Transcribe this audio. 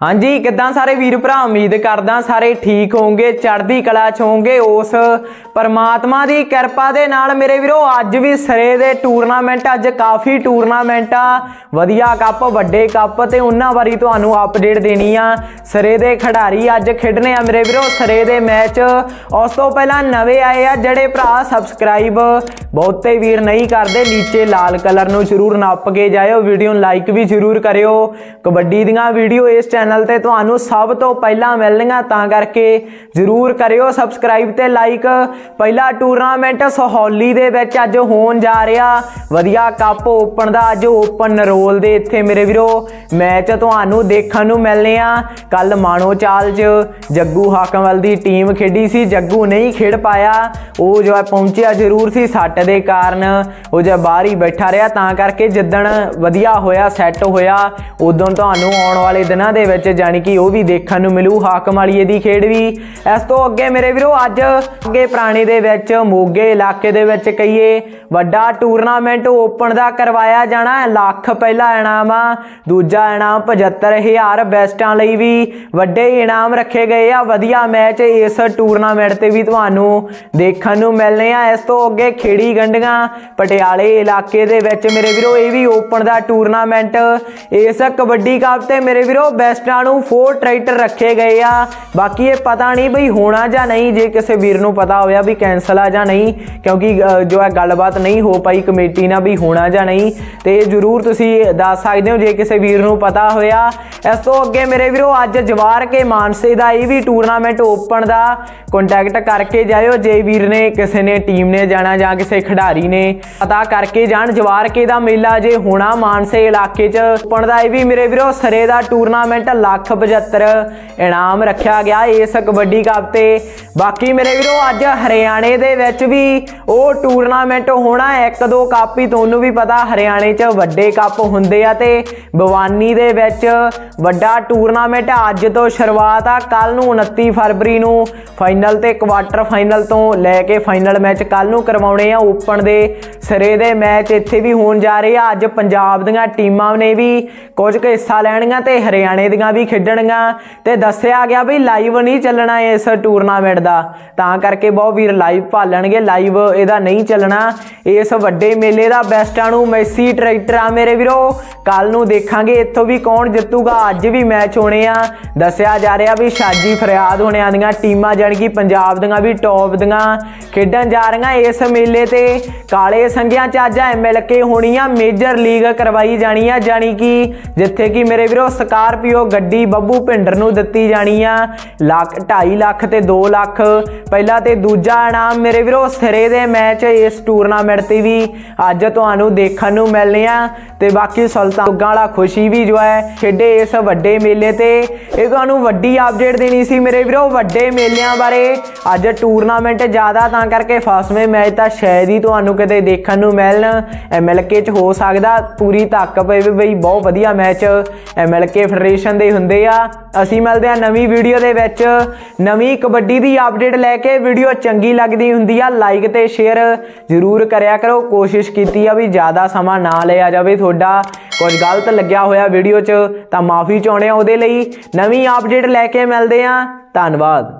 ਹਾਂਜੀ, ਕਿੱਦਾਂ ਸਾਰੇ ਵੀਰ ਭਰਾ? ਉਮੀਦ ਕਰਦਾ ਸਾਰੇ ਠੀਕ ਹੋਵੋਗੇ, ਚੜ੍ਹਦੀ ਕਲਾ ਚ ਹੋਵੋਗੇ। ਉਸ ਪਰਮਾਤਮਾ ਦੀ ਕਿਰਪਾ ਦੇ ਨਾਲ ਮੇਰੇ ਵੀਰੋ, ਅੱਜ ਵੀ ਸਰੇ ਦੇ ਟੂਰਨਾਮੈਂਟ ਅੱਜ ਕਾਫੀ ਟੂਰਨਾਮੈਂਟ ਆ। ਵਧੀਆ ਕੱਪ ਵੱਡੇ ਕੱਪ ਤੇ ਉਹਨਾਂ ਬਾਰੇ ਤੁਹਾਨੂੰ ਅਪਡੇਟ ਦੇਣੀ ਆ। ਸਰੇ ਦੇ ਖਿਡਾਰੀ ਅੱਜ ਖੇਡਣੇ ਆ ਮੇਰੇ ਵੀਰੋ, ਸਰੇ ਦੇ ਮੈਚ ਉਸ ਤੋਂ ਪਹਿਲਾਂ ਨਵੇਂ ਆਏ ਆ ਜਿਹੜੇ ਭਰਾ ਸਬਸਕ੍ਰਾਈਬ ਬਹੁਤੇ ਵੀਰ ਨਹੀਂ ਕਰਦੇ, ਨੀਚੇ ਲਾਲ ਕਲਰ ਨੂੰ ਜਰੂਰ ਨੱਪ ਕੇ ਜਾਇਓ ਵੀਡੀਓ ਨੂੰ ਲਾਈਕ ਵੀ ਜਰੂਰ ਕਰਿਓ। ਕਬੱਡੀ ਦੀਆਂ ਵੀਡੀਓ ਇਸ ਚੈਨਲ ਤੇ ਤੁਹਾਨੂੰ ਸਭ ਤੋਂ ਪਹਿਲਾਂ ਮਿਲਣਗੀਆਂ ਤਾਂ ਕਰਕੇ ਜਰੂਰ ਕਰਿਓ ਸਬਸਕ੍ਰਾਈਬ ਤੇ ਲਾਈਕ ਪਹਿਲਾ ਟੂਰਨਾਮੈਂਟ ਸਹੌਲੀ ਦੇ ਵਿੱਚ ਅੱਜ ਹੋਣ ਜਾ ਰਿਹਾ। ਵਧੀਆ ਕੱਪ ਓਪਨ ਦਾ, ਅੱਜ ਓਪਨ ਰੋਲ ਦੇ ਇੱਥੇ ਮੇਰੇ ਵੀਰੋ। ਮੈਚ ਤੁਹਾਨੂੰ ਦੇਖਣ ਨੂੰ ਮਿਲਨੇ ਆ। ਕੱਲ ਮਾਣੋ ਚਾਲ 'ਚ ਜੱਗੂ ਹਾਕਮਵਾਲ ਦੀ ਟੀਮ ਖੇਡੀ ਸੀ, ਜੱਗੂ ਨਹੀਂ ਖੇਡ ਪਾਇਆ। ਉਹ ਜੋ ਪਹੁੰਚਿਆ ਜ਼ਰੂਰ ਸੀ, ਸੱਟ ਦੇ ਕਾਰਨ ਉਹ ਜਿਹਾ ਬਾਹਰ ਹੀ ਬੈਠਾ ਰਿਹਾ, ਤਾਂ ਕਰਕੇ ਜਿੱਦਣ ਵਧੀਆ ਹੋਇਆ ਸੈੱਟ ਹੋਇਆ, ਉਦੋਂ ਤੁਹਾਨੂੰ ਆਉਣ ਵਾਲੇ ਦਿਨਾਂ ਦੇ ਵਿੱਚ ਜਾਣੀ ਕਿ ਉਹ ਵੀ ਦੇਖਣ ਨੂੰ ਮਿਲੂ, ਹਾਕਮ ਵਾਲੀ ਦੀ ਖੇਡ ਵੀ ਇਸ ਤੋਂ ਅੱਗੇ ਮੇਰੇ ਵੀਰੋ, ਅੱਜ ਅੱਗੇ ਪੁਰਾਣੇ ਦੇ ਵਿੱਚ, ਮੋਗੇ ਇਲਾਕੇ ਦੇ ਵਿੱਚ ਕਹੀਏ, ਵੱਡਾ ਟੂਰਨਾਮੈਂਟ ਓਪਨ ਦਾ ਕਰਵਾਇਆ ਜਾਣਾ ਹੈ। ਲੱਖ ਪਹਿਲਾ ਇਨਾਮ ਆ, ਦੂਜਾ ਇਨਾਮ 75000 ਬੈਸਟਾਂ ਲਈ ਵੀ ਵੱਡੇ ਇਨਾਮ ਰੱਖੇ ਗਏ ਆ ਵਧੀਆ ਮੈਚ ਇਸ ਟੂਰਨਾਮੈਂਟ ਤੇ ਵੀ ਤੁਹਾਨੂੰ ਦੇਖਣ ਨੂੰ ਮਿਲਨੇ ਆ ਇਸ ਤੋਂ ਅੱਗੇ ਖੇੜੀ ਗੰਡੀਆਂ, ਪਟਿਆਲੇ ਇਲਾਕੇ ਦੇ ਵਿੱਚ ਮੇਰੇ ਵੀਰੋ ਇਹ ਵੀ ਓਪਨ ਦਾ ਟੂਰਨਾਮੈਂਟ ਇਸ ਕਬੱਡੀ ਕੱਪ ਤੇ ਮੇਰੇ ਵੀਰੋ ਬੈਸਟਾਂ ਨੂੰ 4 ਟਰੈਕਟਰ ਰੱਖੇ ਗਏ ਆ। ਬਾਕੀ ਇਹ ਪਤਾ ਨਹੀਂ ਬਈ ਹੋਣਾ ਜਾਂ ਨਹੀਂ, ਜੇ ਕਿਸੇ ਵੀਰ ਨੂੰ ਪਤਾ ਹੋਇਆ ਵੀ ਕੈਨਸਲ ਆ ਜਾਂ ਨਹੀਂ, ਕਿਉਂਕਿ ਜੋ ਹੈ ਗੱਲਬਾਤ ਨਹੀਂ ਹੋ ਪਾਈ ਕਮੇਟੀ ਨਾਲ ਵੀ ਹੋਣਾ ਜਾਂ ਨਹੀਂ, ਤੇ ਇਹ ਜਰੂਰ ਤੁਸੀਂ ਦੱਸ ਸਕਦੇ ਹੋ ਜੇ ਕਿਸੇ ਵੀਰ ਨੂੰ ਪਤਾ ਹੋਇਆ। ਇਸ ਤੋਂ ਅੱਗੇ ਮੇਰੇ ਵੀਰੋ ਅੱਜ ਜਵਾਰ ਕੇ ਮਾਨਸੇ ਦਾ ਇਹ ਵੀ ਟੂਰਨਾਮੈਂਟ ਓਪਨ ਦਾ ਕੰਟੈਕਟ ਕਰਕੇ ਜਾਇਓ, ਜੇ ਵੀਰ ਨੇ, ਕਿਸੇ ਨੇ ਟੀਮ ਨੇ ਜਾਣਾ ਜਾਂ ਕਿਸੇ ਖਿਡਾਰੀ ਨੇ। ਪਤਾ ਕਰਕੇ ਜਾਣ, ਜਵਾਰਕੇ ਦਾ ਮੇਲਾ ਜੇ ਹੋਣਾ ਮਾਨਸੇ ਇਲਾਕੇ 'ਚ ਓਪਨ ਦਾ ਇਹ ਵੀ ਮੇਰੇ ਵੀਰੋ ਸਰੇ ਦਾ ਟੂਰਨਾਮੈਂਟ ਲੱਖ 75 ਇਨਾਮ ਰੱਖਿਆ ਗਿਆ ਇਸ ਕਬੱਡੀ ਕੱਪ ਤੇ। ਬਾਕੀ ਮੇਰੇ ਵੀਰੋ ਅੱਜ ਹਰਿਆਣੇ ਦੇ ਵਿੱਚ ਵੀ ਉਹ ਟੂਰਨਾਮੈਂਟ ਹੋਣਾ, ਇੱਕ ਦੋ ਕੱਪ ਹੀ ਤੁਹਾਨੂੰ ਵੀ ਪਤਾ ਹਰਿਆਣੇ 'ਚ ਵੱਡੇ ਕੱਪ ਹੁੰਦੇ ਆ ਤੇ ਬਵਾਨੀ ਦੇ ਵਿੱਚ ਵੱਡਾ ਟੂਰਨਾਮੈਂਟ ਅੱਜ ਤੋਂ ਸ਼ੁਰੂਆਤ ਆ ਕੱਲ ਨੂੰ 29 ਫਰਵਰੀ ਨੂੰ। ਫਾਈਨਲ ਤੇ ਕੁਆਟਰ ਫਾਈਨਲ ਤੋਂ ਲੈ ਕੇ ਫਾਈਨਲ ਮੈਚ ਕੱਲ ਨੂੰ ਕਰਵਾਉਣੇ ਆ ਓਪਨ ਦੇ ਸਿਰੇ ਦੇ ਮੈਚ ਇੱਥੇ ਵੀ ਹੋਣ ਜਾ ਰਹੇ ਆ। ਅੱਜ ਪੰਜਾਬ ਦੀਆਂ ਟੀਮਾਂ ਨੇ ਵੀ ਕੁਝ ਕੁ ਹਿੱਸਾ ਲੈਣਗੀਆਂ ਤੇ ਹਰਿਆਣੇ ਦੀਆਂ ਵੀ ਖੇਡਣਗੀਆਂ ਤੇ ਦੱਸਿਆ ਗਿਆ ਵੀ ਲਾਈਵ ਨਹੀਂ ਚੱਲਣਾ ਇਸ ਟੂਰਨਾਮੈਂਟ ਦਾ। ਤਾਂ ਕਰਕੇ ਬਹੁਤ ਵੀਰ ਲਾਈਵ ਭਾਲਣਗੇ। ਲਾਈਵ ਇਹਦਾ ਨਹੀਂ ਚੱਲਣਾ। ਇਸ ਵੱਡੇ ਮੇਲੇ ਦਾ ਬੈਸਟਾਂ ਨੂੰ ਮੈਸੀ ਟਰੈਕਟਰ ਆ ਮੇਰੇ ਵੀਰੋ। ਕੱਲ ਨੂੰ ਦੇਖਾਂਗੇ ਇੱਥੋਂ ਵੀ ਕੌਣ ਜਿੱਤੂਗਾ। ਅੱਜ ਵੀ ਮੈਚ ਹੋਣੇ ਆ। ਦੱਸਿਆ ਜਾ ਰਿਹਾ ਵੀ ਸ਼ਾਜੀ ਫਰਿਆਦ ਹੋਣਿਆਂ ਦੀਆਂ ਟੀਮਾਂ ਜਾਣੀ ਕਿ ਪੰਜਾਬ ਦੀਆਂ ਵੀ ਟੌਪ ਦੀਆਂ ਖੇਡਣ ਜਾ ਰਹੀਆਂ ਇਸ ਮੇਲੇ ਤੇ। ਕਾਲੇ ਸੰਗਿਆਂ ਚ ਅੱਜ ਐਮਐਲਕੇ ਹੋਣੀ ਆ ਮੇਜਰ ਲੀਗ ਕਰਵਾਈ ਜਾਣੀ ਆ, ਜਾਣੀ ਕਿ ਜਿੱਥੇ ਕਿ ਮੇਰੇ ਵੀਰੋ ਸਕਾਰਪੀਓ ਗੱਡੀ ਬੱਬੂ ਭਿੰਡਰ ਨੂੰ ਦਿੱਤੀ ਜਾਣੀ ਆ, ਲੱਖ 2.5 ਲੱਖ ਤੇ 2 ਲੱਖ ਪਹਿਲਾ ਤੇ ਦੂਜਾ ਇਨਾਮ ਮੇਰੇ ਵੀਰੋ ਸਿਰੇ ਦੇ ਮੈਚ ਇਸ ਟੂਰਨਾਮੈਂਟ ਤੇ ਵੀ। ਅੱਜ ਤੁਹਾਨੂੰ ਦੇਖਣ ਨੂੰ ਮਿਲਨੇ ਆ ਤੇ ਬਾਕੀ ਸੁਲਤਾਨ ਵਾਲਾ ਖੁਸ਼ੀ ਵੀ ਜੋ ਹੈ ਖੇਡੇ ਇਸ ਵੱਡੇ ਮੇਲੇ ਤੇ। ਇਹ ਤੁਹਾਨੂੰ ਵੱਡੀ ਅਪਡੇਟ ਦੇਣੀ ਸੀ ਮੇਰੇ ਵੀਰੋ ਵੱਡੇ ਮੇਲਿਆਂ ਬਾਰੇ। ਅੱਜ ਟੂਰਨਾਮੈਂਟ ਜ਼ਿਆਦਾ ਤਾਂ ਕਰਕੇ ਫਸਵੇਂ ਮੈਚ ਤਾਂ ਸ਼ਾਇਦ ਹੀ ਤੁਹਾਨੂੰ ਕਿਤੇ ਦੇਖਣ ਨੂੰ ਮਿਲਣ। ਐਮਐਲਕੇ ਚ ਹੋ ਸਕਦਾ, ਪੂਰੀ ਧੱਕ ਪਈ ਵੀ ਬਈ ਬਹੁਤ ਵਧੀਆ ਮੈਚ ਐਮਐਲਕੇ ਫੈਡਰੇਸ਼ਨ ਦੇ ਹੁੰਦੇ ਆ। ਅਸੀਂ ਮਿਲਦੇ ਆ ਨਵੀਂ ਵੀਡੀਓ ਦੇ ਵਿੱਚ। ਨਵੀਂ ਕਬੱਡੀ ਦੀ ਅਪਡੇਟ ਲੈ ਕਿ ਵੀਡੀਓ ਚੰਗੀ ਲੱਗਦੀ ਹੁੰਦੀ ਆ ਲਾਈਕ ਤੇ ਸ਼ੇਅਰ ਜ਼ਰੂਰ ਕਰਿਆ ਕਰੋ। ਕੋਸ਼ਿਸ਼ ਕੀਤੀ ਆ ਵੀ ਜ਼ਿਆਦਾ ਸਮਾਂ ਨਾ ਲਿਆ ਜਾਵੇ ਤੁਹਾਡਾ। ਕੁਝ ਗਲਤ ਲੱਗਿਆ ਹੋਇਆ ਵੀਡੀਓ 'ਚ ਤਾਂ ਮਾਫੀ ਚਾਹੁੰਦੇ ਆ ਉਹਦੇ ਲਈ। ਨਵੀਂ ਅਪਡੇਟ ਲੈ ਕੇ ਮਿਲਦੇ ਆ। ਧੰਨਵਾਦ।